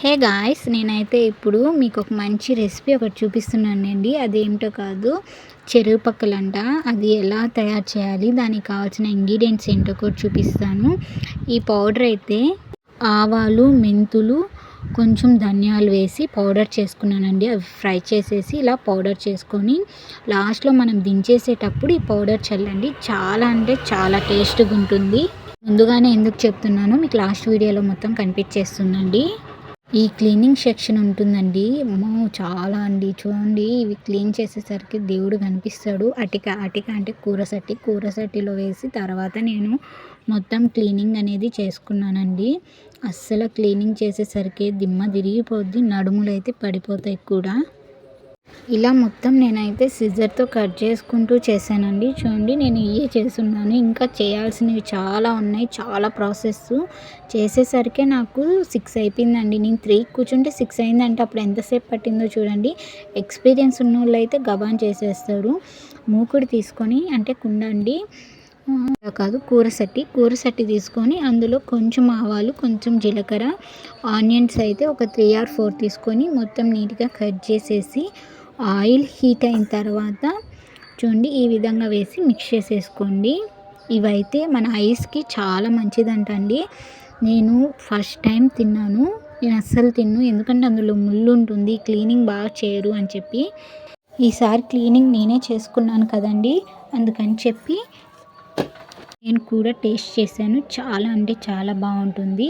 Hey guys నేనైతే ఇప్పుడు మీకు ఒక మంచి రెసిపీ ఒకటి చూపిస్తున్నానండి. అదేమిటో కాదు చెరువు పక్కలంట. అది ఎలా తయారు చేయాలి దానికి కావాల్సిన ఇంగ్రీడియంట్స్ ఏంటో కూడా చూపిస్తాను. ఈ పౌడర్ అయితే ఆవాలు మెంతులు కొంచెం ధనియాలు వేసి పౌడర్ చేసుకున్నానండి. అవి ఫ్రై చేసేసి ఇలా పౌడర్ చేసుకొని లాస్ట్లో మనం దించేసేటప్పుడు ఈ పౌడర్ చల్లండి. చాలా అంటే చాలా టేస్ట్గా ఉంటుంది. ముందుగానే ఎందుకు చెప్తున్నానో మీకు లాస్ట్ వీడియోలో మొత్తం కనిపించేస్తుందండి. ఈ క్లీనింగ్ సెక్షన్ ఉంటుందండి. అమ్మో చాలా అండి. చూడండి ఇవి క్లీన్ చేసేసరికి దేవుడు కనిపిస్తాడు. అటిక అటిక అంటే కూర సట్టి కూర సట్టిలో వేసి తర్వాత నేను మొత్తం క్లీనింగ్ అనేది చేసుకున్నానండి. అస్సలు క్లీనింగ్ చేసేసరికి దిమ్మ తిరిగిపోద్ది నడుములు అయితే పడిపోతాయి కూడా. ఇలా మొత్తం నేనైతే సిజర్తో కట్ చేసుకుంటూ చేశానండి. చూడండి నేను ఇవే చేస్తున్నాను. ఇంకా చేయాల్సినవి చాలా ఉన్నాయి. చాలా ప్రాసెస్ చేసేసరికి నాకు సిక్స్ అయిపోయిందండి. నేను త్రీ కూర్చుంటే సిక్స్ అయిందంటే అప్పుడు ఎంతసేపు పట్టిందో చూడండి. ఎక్స్పీరియన్స్ ఉన్న వాళ్ళు అయితే గబాన్ చేసేస్తారు. మూకుడు తీసుకొని అంటే కుండ అండి. కాదు కూర సట్టి. కూర సట్టి తీసుకొని అందులో కొంచెం ఆవాలు కొంచెం జీలకర్ర ఆనియన్స్ అయితే ఒక త్రీ ఆర్ ఫోర్ తీసుకొని మొత్తం నీట్గా కట్ చేసేసి ఆయిల్ హీట్ అయిన తర్వాత చూడండి ఈ విధంగా వేసి మిక్స్ చేసేసుకోండి. ఇవైతే మన ఐస్కి చాలా మంచిదంట అండి నేను ఫస్ట్ టైం తిన్నాను. నేను అస్సలు తిన్ను. ఎందుకంటే అందులో ముళ్ళు ఉంటుంది క్లీనింగ్ బాగా చేయరు అని చెప్పి. ఈసారి క్లీనింగ్ నేనే చేసుకున్నాను కదండి. అందుకని చెప్పి నేను కూడా టేస్ట్ చేశాను. చాలా అంటే చాలా బాగుంటుంది.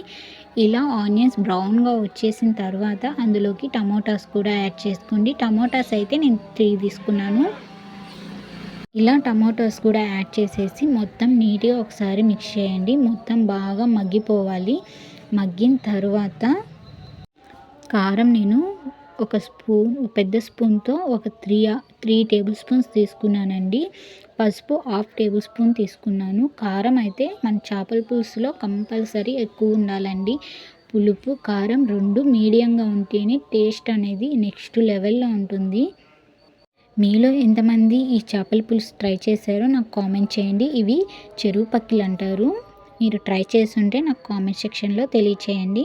ఇలా ఆనియన్స్ బ్రౌన్గా వచ్చేసిన తర్వాత అందులోకి టమోటాస్ కూడా యాడ్ చేసుకోండి. టమోటాస్ అయితే నేను త్రీ తీసుకున్నాను. ఇలా టమాటోస్ కూడా యాడ్ చేసేసి మొత్తం నీట్గా ఒకసారి మిక్స్ చేయండి. మొత్తం బాగా మగ్గిపోవాలి. మగ్గిన తర్వాత కారం నేను ఒక స్పూన్ పెద్ద స్పూన్తో ఒక త్రీ త్రీ టేబుల్ స్పూన్స్ తీసుకున్నానండి. పసుపు హాఫ్ టేబుల్ స్పూన్ తీసుకున్నాను. కారం అయితే మన చేపల పులుసులో కంపల్సరీ ఎక్కువ ఉండాలండి. పులుపు కారం రెండు మీడియంగా ఉంటేనే టేస్ట్ అనేది నెక్స్ట్ లెవెల్లో ఉంటుంది. మీలో ఎంతమంది ఈ చేపల పులుసు ట్రై చేశారో నాకు కామెంట్ చేయండి. ఇవి చెరువు పక్కిలు అంటారు మీరు ట్రై చేస్తుంటే నాకు కామెంట్ సెక్షన్లో తెలియచేయండి.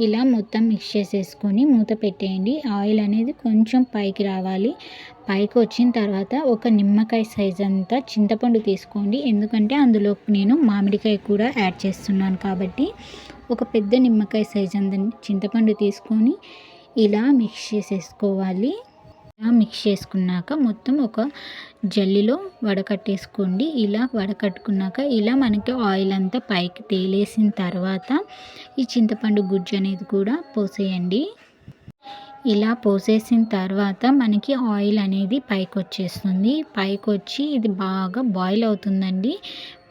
ఇలా మొత్తం మిక్స్ చేసేసుకొని మూత పెట్టేయండి. ఆయిల్ అనేది కొంచెం పైకి రావాలి. పైకి వచ్చిన తర్వాత ఒక నిమ్మకాయ సైజ్ అంతా చింతపండు తీసుకోండి. ఎందుకంటే అందులో నేను మామిడికాయ కూడా యాడ్ చేస్తున్నాను కాబట్టి ఒక పెద్ద నిమ్మకాయ సైజ్ అంత చింతపండు తీసుకొని ఇలా మిక్స్ చేసేసుకోవాలి. మిక్స్ చేసుకున్నాక మొత్తం ఒక జల్లిలో వడకట్టేసుకోండి. ఇలా వడకట్టుకున్నాక ఇలా మనకి ఆయిల్ అంతా పైకి తేలేసిన తర్వాత ఈ చింతపండు గుజ్జు అనేది కూడా పోసేయండి. ఇలా పోసేసిన తర్వాత మనకి ఆయిల్ అనేది పైకి వచ్చేస్తుంది. పైకి వచ్చి ఇది బాగా బాయిల్ అవుతుందండి.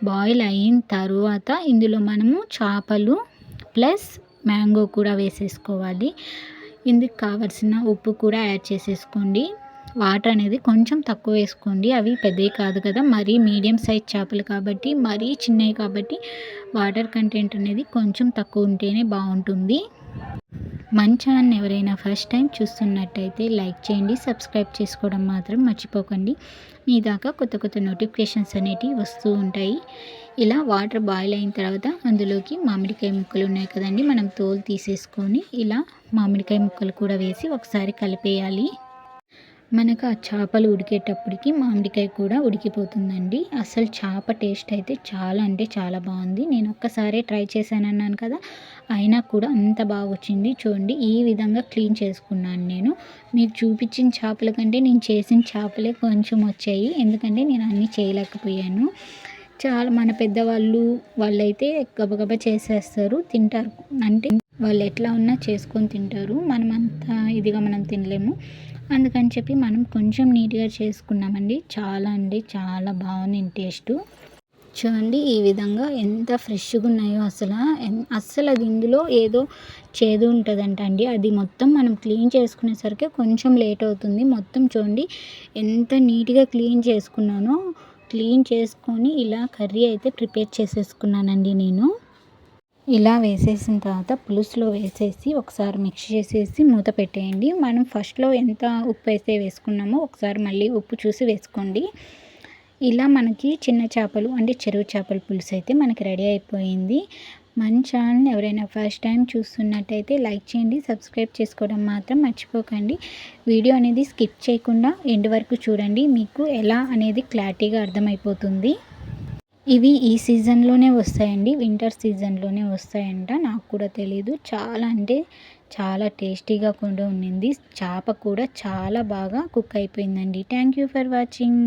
బాయిల్ అయిన తర్వాత ఇందులో మనము చేపలు ప్లస్ మ్యాంగో కూడా వేసేసుకోవాలి. ఇందుకు కావలసిన ఉప్పు కూడా యాడ్ చేసేసుకోండి. వాటర్ అనేది కొంచెం తక్కువ వేసుకోండి. అవి పెద్దవి కాదు కదా. మరీ మీడియం సైజ్ చేపలు కాబట్టి మరీ చిన్నవి కాబట్టి వాటర్ కంటెంట్ అనేది కొంచెం తక్కువ ఉంటేనే బాగుంటుంది. మన ఛానల్ ఎవరైనా ఫస్ట్ టైం చూస్తున్నట్టయితే లైక్ చేయండి. సబ్స్క్రైబ్ చేసుకోవడం మాత్రం మర్చిపోకండి. మీ దాకా కొత్త కొత్త నోటిఫికేషన్స్ అనేటివి వస్తూ ఉంటాయి. ఇలా వాటర్ బాయిల్ అయిన తర్వాత అందులోకి మామిడికాయ ముక్కలు ఉన్నాయి కదండి మనం తోలు తీసేసుకొని ఇలా మామిడికాయ ముక్కలు కూడా వేసి ఒకసారి కలిపేయాలి. మనకు ఆ చేపలు ఉడికేటప్పటికి మామిడికాయ కూడా ఉడికిపోతుందండి. అసలు చేప టేస్ట్ అయితే చాలా అంటే చాలా బాగుంది. నేను ఒక్కసారే ట్రై చేశాను అన్నాను కదా అయినా కూడా అంత బాగా వచ్చింది. చూడండి ఈ విధంగా క్లీన్ చేసుకున్నాను నేను. మీకు చూపించిన చేపల కంటే నేను చేసిన చేపలే కొంచెం వచ్చాయి. ఎందుకంటే నేను అన్నీ చేయలేకపోయాను. చాలా మన పెద్దవాళ్ళు వాళ్ళైతే గబగబా చేసేస్తారు తింటారు. అంటే వాళ్ళు ఎట్లా ఉన్నా చేసుకొని తింటారు. మనం అంత ఇదిగా మనం తినలేము. అందుకని చెప్పి మనం కొంచెం నీట్గా చేసుకున్నామండి. చాలా అండి చాలా బాగుంది టేస్ట్. చూడండి ఈ విధంగా ఎంత ఫ్రెష్గా ఉన్నాయో అసలు. అస్సలు అది ఇందులో ఏదో చేదు ఉంటుందంట అండి. అది మొత్తం మనం క్లీన్ చేసుకునేసరికి కొంచెం లేట్ అవుతుంది. మొత్తం చూడండి ఎంత నీట్గా క్లీన్ చేసుకున్నానో. క్లీన్ చేసుకొని ఇలా కర్రీ అయితే ప్రిపేర్ చేసేసుకున్నానండి నేను. ఇలా వేసేసిన తర్వాత పులుసులో వేసేసి ఒకసారి మిక్స్ చేసేసి మూత పెట్టేయండి. మనం ఫస్ట్లో ఎంత ఉప్పు అయితే వేసుకున్నామో ఒకసారి మళ్ళీ ఉప్పు చూసి వేసుకోండి. ఇలా మనకి చిన్న చేపలు అంటే చెరువు చేపల పులుసు అయితే మనకి రెడీ అయిపోయింది. మన ఛానల్ ఎవరైనా ఫస్ట్ టైం చూస్తున్నట్టయితే లైక్ చేయండి సబ్స్క్రైబ్ చేసుకోవడం మాత్రం మర్చిపోకండి. వీడియో అనేది స్కిప్ చేయకుండా ఎండ్ వరకు చూడండి. మీకు ఎలా అనేది క్లారిటీగా అర్థమైపోతుంది. ఇవి ఈ సీజన్లోనే వస్తాయండి. వింటర్ సీజన్లోనే వస్తాయంట. నాకు కూడా తెలియదు చాలా అంటే చాలా టేస్టీగా కూడా ఉండింది. చేప కూడా చాలా బాగా కుక్ అయిపోయిందండి. Thank you for watching.